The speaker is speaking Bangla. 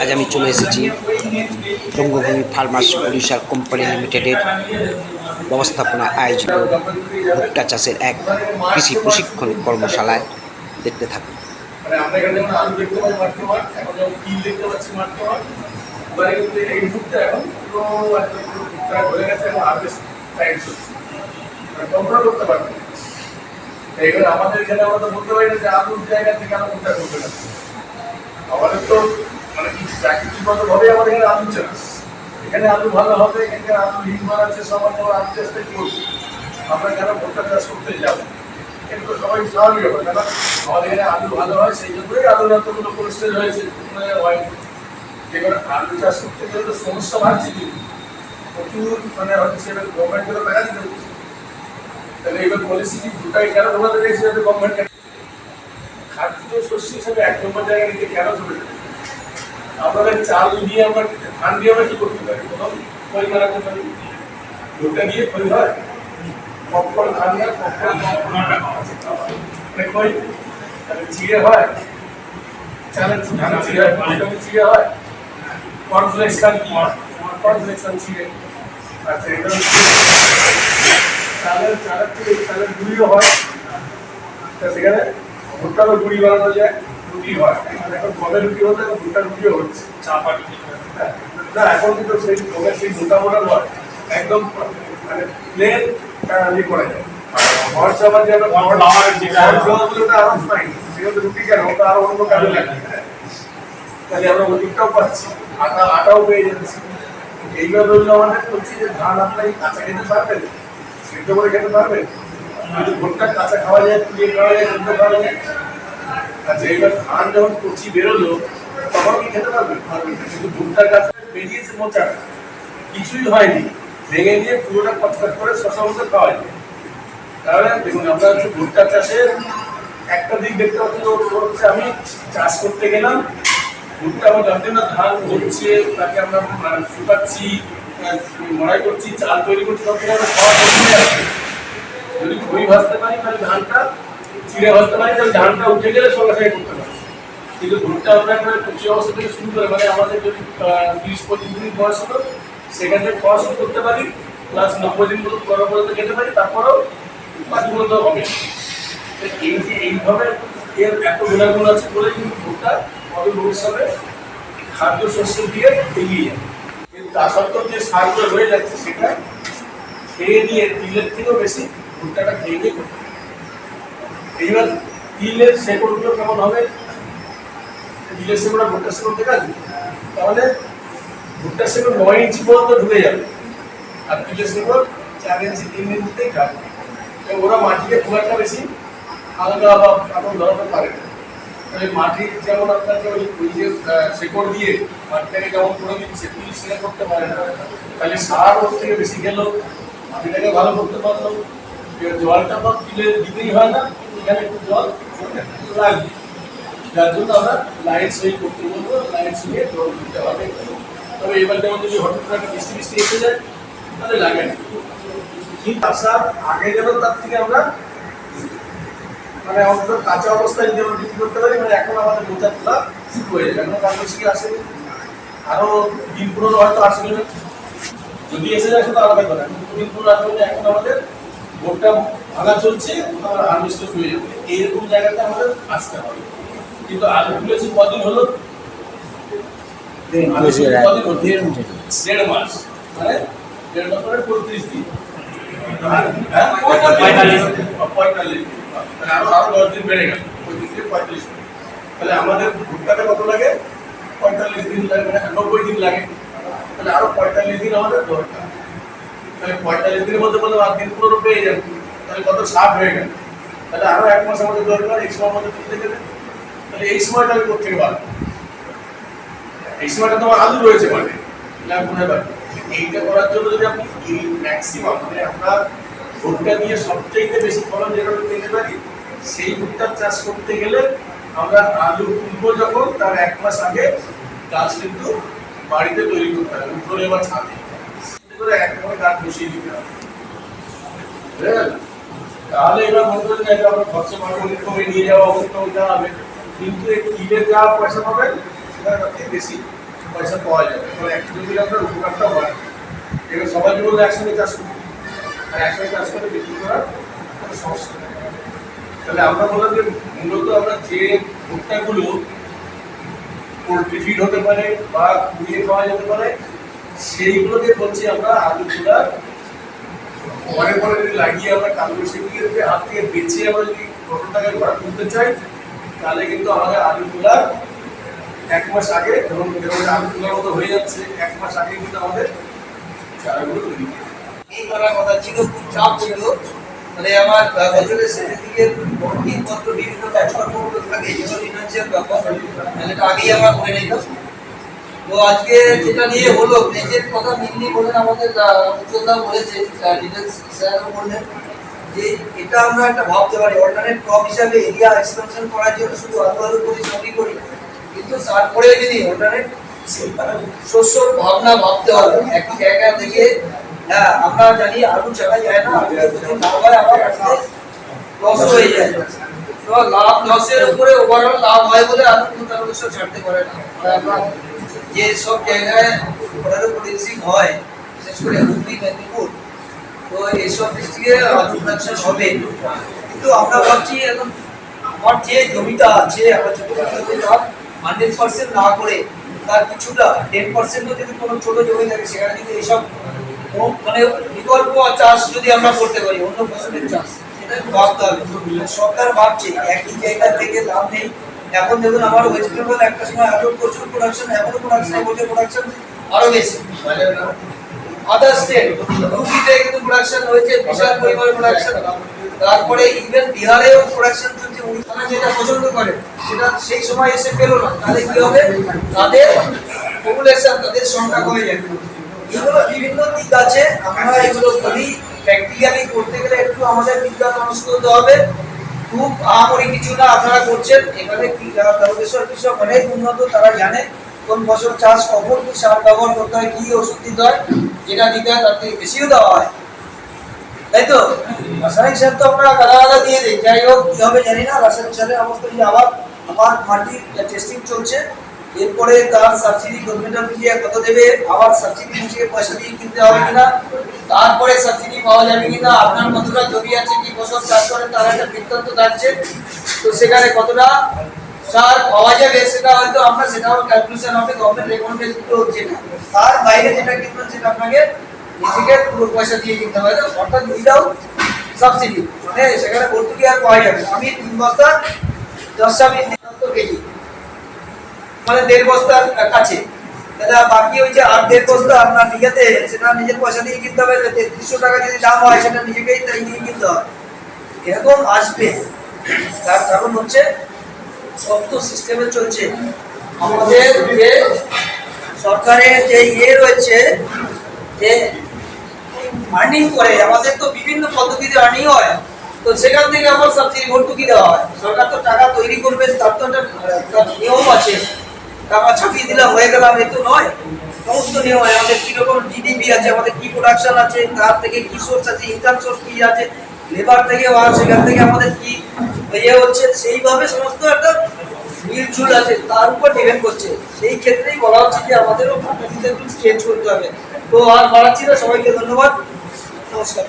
আজ আমি চলে এসেছি রঙ্গভূমি ফার্মার্স প্রডিউসার কোম্পানি লিমিটেডের ব্যবস্থাপনা আয়োজিত ভুট্টা চাষের এক কৃষি প্রশিক্ষণ কর্মশালায় দেখতে থাকুন। আমাদের এখানে আমরা তো বলতে পারি না যে আলুর জায়গা থেকে আলু করবে না আমাদের তো মানে কিছু প্রাকৃতিকগত ভাবে আমাদের এখানে আলু চাষ? এখানে আলু ভালো হবে, এখানে আলু হিমবার আছে সবার জন্য আলু চাষটাই করব। আমরা কেন ভুট্টা চাষ করতে যাব? কিন্তু সবাই স্বাভাবিক ব্যাপার কেন আমাদের এখানে আলু ভালো হয়, সেই জন্যই আলুর এতগুলো কোলেস্ট্রল হয়েছে মানে হয় এবার আলু চাষ করতে গেলে তো সমস্যা বাড়ছে কিন্তু প্রচুর মানে হচ্ছে এবার গভর্নমেন্টকে টাকা দিতে হচ্ছে। তাহলে এবার পলিসি কি দুটাই কেন ঢোকাতে যাতে গভর্নমেন্ট খাদ্য শস্য হিসেবে এক নম্বর জায়গায় নিতে কেন চলে যাবে আমাদের চাল দিয়ে আমরা ধান দিয়ে আমরা কি করতে পারি? খই বানাতে পারি ভুট্টা দিয়ে খই হয়? পপকর্ন ধান মানে খই চিড়ে হয়? চালের ধান চিড়ে হয়? চিড়ে হয়? কর্নফ্লেক্স খান কি? কর্নফ্লেক্স খান চিড়ে। আচ্ছা চালের চালের চালের গুঁড়িও হয়। তা সেখানে ভুট্টারও গুঁড়ি বানানো যায়। রুটি হয়। এখন গমের রুটি হতে ভুট্টার রুটিও হচ্ছে। চা পাটি না এখন কিন্তু সেই গমের সেই মোটা মোটা নয় একদম মানে প্লেন ইয়ে করা যায়। ঘর চাবার যে আমরা ঘর লাভার যে ঘর চাওয়াগুলো ওটা আরও ফাইন সেগুলো রুটি কেন? ওটা আরও অন্য কাজে লাগে। তাহলে আমরা ওদিকটাও পাচ্ছি। আটা আটাও পেয়ে যাচ্ছি। এইবার রইল আমাদের বলছি যে ধান আপনার কাঁচা খেতে পারবেন? সিদ্ধ করে খেতে পারবেন? যদি ভুট্টা কাঁচা খাওয়া যায় পুড়িয়ে খাওয়া যায় সিদ্ধ খাওয়া যায় আচ্ছা এবার ধান যখন কচি বেরোলো, তখন কি খেতে পারবেন কিন্তু ভুট্টার কাছে বেরিয়েছে মোচা। কিছুই হয়নি। ভেঙে দিয়ে পুরোটা কচকচ করে শশা মতো খাওয়া যায় তাহলে দেখুন আমরা হচ্ছে ভুট্টা চাষের একটা দিক দেখতে পাচ্ছি হচ্ছে আমি চাষ করতে গেলাম। ভুট্টা আমার যতদিন না ধান হচ্ছে, তাকে আমরা শুকাচ্ছি মড়াই করছি, চাল তৈরি করছি, ততদিন আমরা খাওয়া যদি খই ভাজতে পারি, তাহলে ধানটা চিড়ে ভাজতে পারি, তাহলে ধানটা উঠে গেলে সঙ্গে সঙ্গে করতে পারি। কিন্তু ভুট্টা আমরা একবারে কচি অবস্থা থেকে শুরু করে মানে আমাদের যদি তিরিশ পঁচিশ দিন বয়স হলো, সেখান থেকে শুরু করতে পারি প্লাস নব্বই দিন পর্যন্ত করা পর্যন্ত খেতে পারি, তারপরেও বাকি পর্যন্ত হবে। তো এই যে এইভাবে এর এত গুণাগুণ আছে বলে কিন্তু ভুট্টা অদূর ভবিষ্যতে খাদ্য শস্য দিয়ে এগিয়ে যাবে। কিন্তু তা সত্ত্বেও যে সারগুলো রয়ে যাচ্ছে সেটা খেয়ে নিয়ে তিলের থেকেও বেশি ভুট্টাটা খেয়ে নিয়ে করতে। এইবার তিলের শেকড়গুলো কেমন হবে? তিলের শেকড়টা ভুট্টার শেকড় থেকে আসবে। তাহলে ভুট্টার শেকড় নয় ইঞ্চি পর্যন্ত ঢুকে যাবে। আর তিলের শেকড় চার ইঞ্চি, তিন ইঞ্চিতেই তো ওরা মাটিকে খুব একটা বেশি হালকা বা কাপড় ধরাতে পারে না। তাহলে মাটির যেমন আপনাকে ওই ওই যে শেকড় দিয়ে মাটিটাকে যেমন করে দিচ্ছে, তিল সেটা করতে পারে না। তাহলে সার ওর থেকে বেশি গেল। মাটিটাকে ভালো করতে পারল। জলটা তো তিলে দিতেই হয় না, এখানে একটু জল লাগবে যার জন্য আমরা লাইন সই করতে বলব লাইন সইয়ে জল দিতে হবে তবে এবার যেমন যদি হঠাৎ করে একটা বৃষ্টি বৃষ্টি এসে যায়, তাহলে লাগে না। ঠিক আসার আগে যেন তার থেকে আমরা মানে অন্তত কাঁচা অবস্থায় যদি আমরা বিক্রি করতে পারি মানে এখন আমাদের মোচা তোলা শুরু হয়ে যাবে। এখন কাজ বেশি আসেনি আরও দিন পুরো হয়তো আসবে না। যদি এসে যায় সেটা আলাদা কথা। কিন্তু দিন পুরো আসবে এখন আমাদের ভোটটা ভাঙা চলছে হারভেস্ট হয়ে যাবে। এইরকম জায়গাতে আমাদের আসতে হবে। কিন্তু আলু তুলেছি কদিন হলো? দেড় মাস। মানে দেড় মাস। মানে পঁয়ত্রিশ দিন। হ্যাঁ? পঁয়তাল্লিশ। পঁয়তাল্লিশ। দিন আরও আরও দশ দিন বেড়ে গেল। পঁয়ত্রিশ থেকে পঁয়ত্রিশ দিন। তাহলে আমাদের ভুট্টাতে কত লাগে? পঁয়তাল্লিশ দিন লাগে মানে নব্বই দিন লাগে। তাহলে আরও পঁয়তাল্লিশ দিন আমাদের দরকার। তাহলে পঁয়তাল্লিশ দিনের মধ্যে বললাম আর দিন পুরো পেয়ে যাবে। তাহলে কত ষাট হয়ে গেল। তাহলে আরও এক মাস দরকার, এই সময় আমাদের তুলতে গেলে তাহলে এই সময়টা আমি কোথেকে পাবো? এই সময়টা তোমার আলু রয়েছে কোথায় এইটা করার জন্য যদি আপনি ম্যাক্সিমাম মানে আমরা ভুট্টা দিয়ে সবচেয়ে বেশি ফলন যেভাবে পেতে পারি, সেই ভুট্টার চাষ করতে গেলে আমরা আলু তুলবো যখন, তার এক মাস আগে গাছ কিন্তু বাড়িতে তৈরি করতে হবে, উঠোনে বা ছাদে। তাহলে এবার মনে করেন যে এটা আমরা খরচা পাবো নিয়ে যাওয়া ওইটা হবে। কিন্তু এই কিলে যা পয়সা পাবেন, সেটা থেকে বেশি পয়সা পাওয়া যাবে। মানে একটা জমির আপনার হয়, এবার সবাই বললে একসঙ্গে চাষ করি, আর একসঙ্গে চাষ করে বিক্রি করার সমস্যা তাহলে আমরা বললাম যে মূলত আমরা যে ভুট্টাগুলো পোলট্রি ফিড হতে পারে বা কুড়িয়ে খাওয়া যেতে পারে সেইগুলোকে বলছি আমরা আলু তোলার পরে পরে যদি লাগিয়ে আমরা কালো সেগুলিকে যদি হাত থেকে বেঁচে আমরা যদি কত টাকায় করা তুলতে চাই, তাহলে কিন্তু আমাদের আলু তোলার এক মাস আগে যেরকম আলু তোলার মতো হয়ে যাচ্ছে। এক মাস আগে কিন্তু আমাদের চারাগুলো তৈরি এই করার কথা ছিল, খুব চাপ ছিল। মানে আমার বছরের শেষের দিকে দিনপত্র বিভিন্ন কাজকর্মগুলো থাকে যেগুলো ফিনান্সিয়াল ব্যাপার তাহলে আগেই আমরা করে নিতাম তো আজকে যেটা নিয়ে হলো নিজের কথা মেনলি বলেন আমাদের উজ্জ্বলদা বলেছে স্যারও বললেন যে এটা আমরা একটা ভাবতে পারি। অল্টারনেট ক্রপ হিসাবে এরিয়া এক্সপেনশন করার জন্য শুধু আলু আলু করি, সবই করি। কিন্তু তারপরে যদি অল্টারনেট শস্য ভাবনা ভাবতে হবে একই জায়গা থেকে হ্যাঁ আমরা জানি আলু চালা যায় না, আলু না হয়, আবার লস হয়ে যায়। লাভ লসের উপরে ওভারঅল লাভ হয় বলে আলু তার ছাড়তে পারে না। যে সব জায়গায় না করে তার কিছুটা টেন পার্সেন্টও যদি কোনো ছোট জমি থাকে, সেখানে যদি এইসব মানে বিকল্প চাষ যদি আমরা করতে পারি, অন্য ফসলের চাষ, সেটা ভাবতে হবে সরকার ভাবছে, একই জায়গা থেকে লাভ নেই। এখন দেখুন আমার ওয়েস্ট বেঙ্গল একটা সময় আরও প্রচুর প্রোডাকশন এখনও প্রোডাকশন বছর প্রোডাকশন আরও বেশি। আদার স্টেট ইউপিতে কিন্তু প্রোডাকশন হয়েছে, বিশাল পরিমাণ প্রোডাকশন তারপরে ইভেন বিহারেও প্রোডাকশন চলছে উড়িষ্যা যেটা পছন্দ করে, সেটা সেই সময় এসে পেল না। তাহলে কি হবে? তাদের পপুলেশন তাদের সংখ্যা কমে যাবে। এগুলো বিভিন্ন দিক আছে, আমরা এগুলো করি প্র্যাকটিক্যালি করতে গেলে একটু আমাদের বিজ্ঞান মনস্ক হতে হবে। খুব আহামরি কিছু না আপনারা করছেন। এখানে তারকেশ্বর কৃষক, অনেক উন্নত, তারা জানে কোন ফসল চাষ, কখন কি সার ব্যবহার করতে হয়, কি ওষুধ দিতে হয়, যেটা দিতে হয়, তার থেকে বেশিও দেওয়া হয়। তাই তো? রাসায়নিক সার তো আমরা আলাদা আলাদা দিয়ে দিই। যাই হোক কি হবে জানি না, রাসায়নিক সারের অবস্থা আবার আবার মাটির টেস্টিং চলছে এরপরে তার সাবসিডি গভর্নমেন্ট ইন্ডিয়া কত দেবে? আবার সাবসিডি মিশিয়ে পয়সা দিয়ে কিনতে হবে কিনা? তারপরে সাবসিডি পাওয়া যাবে কিনা? আপনার কতটা জমি আছে, কি ফসল চাষ করেন, তার একটা বৃত্তান্ত থাকছে। তো সেখানে কতটা সার পাওয়া যাবে, সেটা হয়তো আমরা সেটাও ক্যালকুলেশন হবে গভর্নমেন্ট তো হচ্ছে না। তার বাইরে যেটা কিনবেন সেটা আপনাকে নিজেকে পুরো পয়সা দিয়ে কিনতে হবে। অর্থাৎ উইদাউট সাবসিডি মানে সেখানে ভর্তুকি আর পাওয়া যাবে আমি তিন বস্তা দশ কেজি মানে দেড় বস্তার কাছে। বাকি ওই যে আর দেড় বস্তা আপনার নিজেতে সেটা নিজের পয়সা দিয়ে কিনতে হবে তেত্রিশশো টাকা যদি দাম হয়, সেটা নিজেকেই তাই নিয়ে কিনতে হবে। এরকম আসবে। তার কারণ হচ্ছে, সব তো সিস্টেমে চলছে। আমাদের যে সরকারের যে ইয়ে রয়েছে, যে আর্নিং করে, আমাদের তো বিভিন্ন পদ্ধতিতে আর্নিং হয়। তো সেখান থেকে আমার সাবসিডি ভর্তুকি দেওয়া হয়। সরকার তো টাকা তৈরি করবে, তার তো একটা নিয়ম আছে। টাকা ছাপিয়ে দিলাম, হয়ে গেলাম এ তো নয়। সমস্ত নিয়ম হয় আমাদের কীরকম জিডিপি আছে, আমাদের কি প্রোডাকশন আছে, তার থেকে কি সোর্স আছে ইনকাম সোর্স কি আছে লেবার থেকে বা সেখান থেকে আমাদের কি ইয়ে হচ্ছে, সেইভাবে সমস্ত একটা মিলঝুল আছে, তার উপর ডিপেন্ড করছে। সেই ক্ষেত্রেই বলা হচ্ছে যে আমাদেরও চেঞ্জ করতে হবে। তো আর বাড়াচ্ছি না, সবাইকে ধন্যবাদ। নমস্কার।